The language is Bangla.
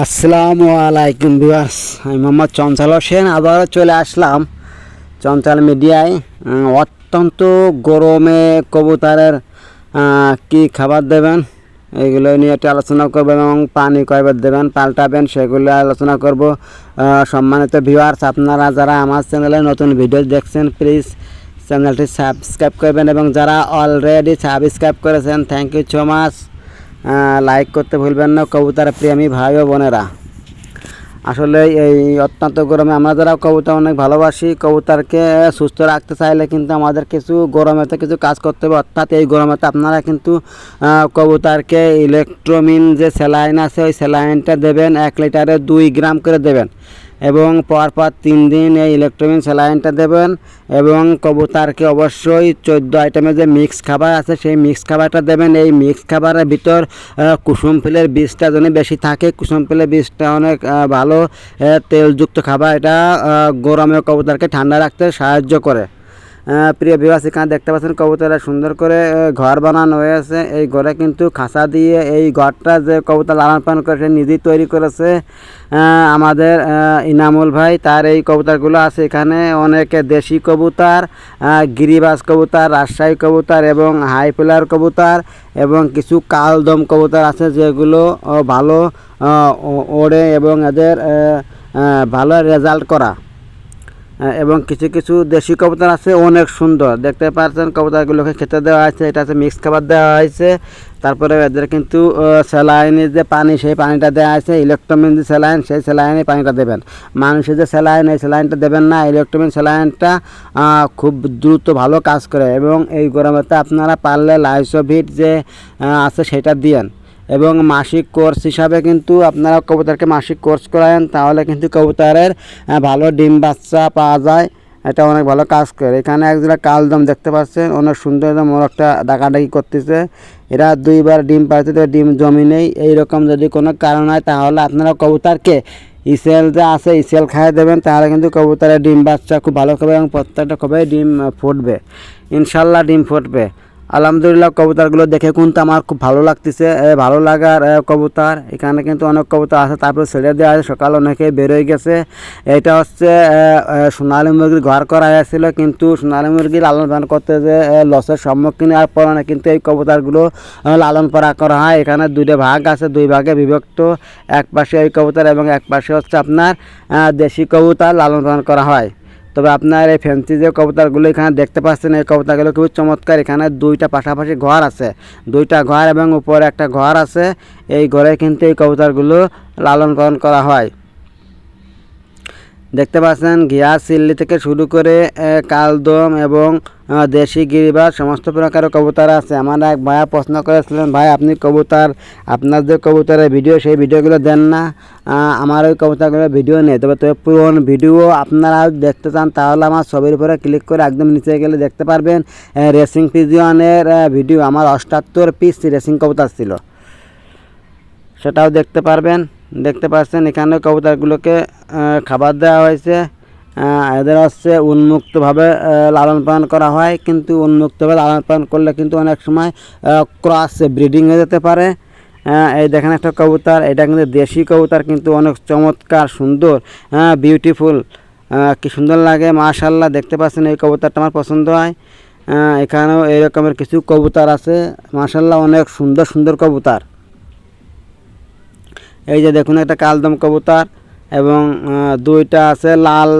আসসালামু আলাইকুম বিবাস আমি মোহাম্মদ চঞ্চল হোসেন, আবারও চলে আসলাম চঞ্চল মিডিয়ায়। অত্যন্ত গরমে কবুতরের কি খাবার দেবেন? এগুলো নিয়ে একটু আলোচনা করব এবং পানি কয়বার দেবেন, পাল্টাবেন, সেগুলো আলোচনা করব। সম্মানিত ভিউয়ার্স, আপনারা যারা আমার চ্যানেলে নতুন ভিডিও দেখছেন প্লিজ চ্যানেলটি সাবস্ক্রাইব করবেন এবং যারা অলরেডি সাবস্ক্রাইব করেছেন thank you so much like করতে ভুলবেন না, কবুতার প্রেমী ভাই ও বোনেরা। আসলে এই অত্যন্ত গরমে আমরা যারা কবুতর অনেক ভালোবাসি, কবুতরকে সুস্থ রাখতে চাইলে কিন্তু আমাদের কিছু গরমেতে কিছু কাজ করতে হবে। অর্থাৎ এই গরমেতে আপনারা কিন্তু কবুতরকে ইলেকট্রোমিন যে স্যালাইন আছে, ওই স্যালাইনটা দেবেন, এক লিটারে দুই গ্রাম করে দেবেন। এবং পরপর তিন দিন এই ইলেকট্রোমিন স্যালাইনটা দেবেন এবং কবুতারকে অবশ্যই চোদ্দ আইটেমের যে মিক্স খাবার আছে, সেই মিক্স খাবারটা দেবেন। এই মিক্স খাবারের ভিতর কুসুম ফুলের বীজটা যেন বেশি থাকে, কুসুম ফুলের বীজটা অনেক ভালো তেলযুক্ত খাবার। এটা গরমে কবুতরকে ঠান্ডা রাখতে সাহায্য করে। প্রিয় বিবাস এখানে দেখতে পাচ্ছেন কবুতরের সুন্দর করে ঘর বানানো হয়েছে। এই ঘরে কিন্তু খাঁচা দিয়ে এই ঘরটা যে কবুতর লালন পালন করে, সে নিজেই তৈরি করেছে। আমাদের ইনামুল ভাই, তার এই কবুতরগুলো আছে এখানে। অনেক দেশি কবুতর গিরিবাস কবুতর, রাজশাহী কবুতর এবং হাই প্লার কবুতর এবং কিছু কালদম কবুতর আছে যেগুলো ভালো ওড়ে এবং এদের ভালো রেজাল্ট করা। এবং কিছু কিছু দেশি কবুতর আছে, অনেক সুন্দর। দেখতে পাচ্ছেন, কবুতরগুলোকে খেতে দেওয়া হয়েছে। এটা হচ্ছে মিক্স খাবার দেওয়া হয়েছে। তারপরে এদের কিন্তু স্যালাইনের যে পানি, সেই পানিটা দেওয়া আছে ইলেকট্রোমিন যে স্যালাইন, সেই স্যালাইনে পানিটা দেবেন। মানুষের যে স্যালাইন, এই স্যালাইনটা দেবেন না। ইলেকট্রোমিন স্যালাইনটা খুব দ্রুত ভালো কাজ করে। এবং এই গরমেতে আপনারা পারলে লাইসোভিট যে আছে, সেটা দিয়েন। এবং মাসিক কোর্স হিসাবে কিন্তু আপনারা কবুতরকে মাসিক কোর্স করায়েন, তাহলে কিন্তু কবুতরের ভালো ডিম বাচ্চা পাওয়া যায়। এটা অনেক ভালো কাজ করে। এখানে একজোড়া কালদম দেখতে পাচ্ছেন, অনেক সুন্দর একদম মোরগটা ডাকাডাকি করতেছে। এরা দুইবার ডিম পাড়তে তো ডিম জমি নেই। এইরকম যদি কোনো কারণ হয়, তাহলে আপনারা কবুতরকে ইসেল যা আছে, ইসেল খাইয়ে দেবেন। তাহলে কিন্তু কবুতরের ডিম বাচ্চা খুব ভালো খাবে এবং প্রত্যেকটা কবে ডিম ফুটবে। ইনশাল্লাহ ডিম ফুটবে। আলহামদুলিল্লাহ কবুতরগুলো দেখে কিন্তু আমার খুব ভালো লাগতেছে ভালো লাগার কবুতর। এখানে কিন্তু অনেক কবুতর আছে, তারপরে ছেড়ে দেওয়া আছে সকাল অনেকে বেরোয় গেছে। এটা হচ্ছে সোনালী মুরগির ঘর করা হয়েছিল, কিন্তু সোনালী মুরগি লালন পালন করতে যে লসের সম্মুখীন আর পর কিন্তু এই কবুতরগুলো লালন পালন করা হয়। এখানে দুইটা ভাগ আছে, দুই ভাগে বিভক্ত। এক পাশে এই কবুতর এবং এক পাশে হচ্ছে আপনার দেশি কবুতর লালন পালন করা হয়। তবে আপনার এই ফ্যান্সি যে কবুতরগুলো এখানে দেখতে পাচ্ছেন, এই কবুতরগুলো খুবই চমৎকার। এখানে দুইটা পাশাপাশি ঘর আছে। দুইটা ঘর এবং উপরে একটা ঘর আছে। এই ঘরে কিন্তু এই কবুতরগুলো লালন পালন করা হয়। দেখতে পাচ্ছেন ঘিয়া সিল্লি থেকে শুরু করে কালদম এবং দেশি গিরিবাস সমস্ত প্রকারের কবুতর আছে। আমার এক ভাইয়া প্রশ্ন করেছিলেন, ভাই, আপনি কবুতর, আপনার যে কবুতরের ভিডিও, সেই ভিডিওগুলো দেন না। আমার ওই কবুতরগুলোর ভিডিও নেই। তবে তবে পুরোনো ভিডিও আপনারা দেখতে চান, তাহলে আমার ছবির উপরে ক্লিক করে একদম নিচে গেলে দেখতে পারবেন রেসিং পিজিয়নের ভিডিও। আমার অষ্টাত্তর পিস রেসিং কবুতর ছিল। সেটাও দেখতে পারবেন। দেখতে পাচ্ছেন, এখানে কবুতরগুলোকে খাবার দেওয়া হয়েছে। এদের হচ্ছে উন্মুক্তভাবে লালন পালন করা হয়। কিন্তু উন্মুক্তভাবে লালন পালন করলে কিন্তু অনেক সময় ক্রস ব্রিডিং হয়ে যেতে পারে। এই দেখেন একটা কবুতর, এটা কিন্তু দেশি কবুতর, কিন্তু অনেক চমৎকার, সুন্দর হ্যাঁ বিউটিফুল কি সুন্দর লাগে মাশাল্লাহ দেখতে পাচ্ছেন, এই কবুতরটা আমার পছন্দ হয়। এখানেও এই রকমের কিছু কবুতর আছে। মাশাল্লাহ অনেক সুন্দর সুন্দর কবুতর। এই যে দেখুন একটা কালদম কবুতর এবং দুইটা আছে লাল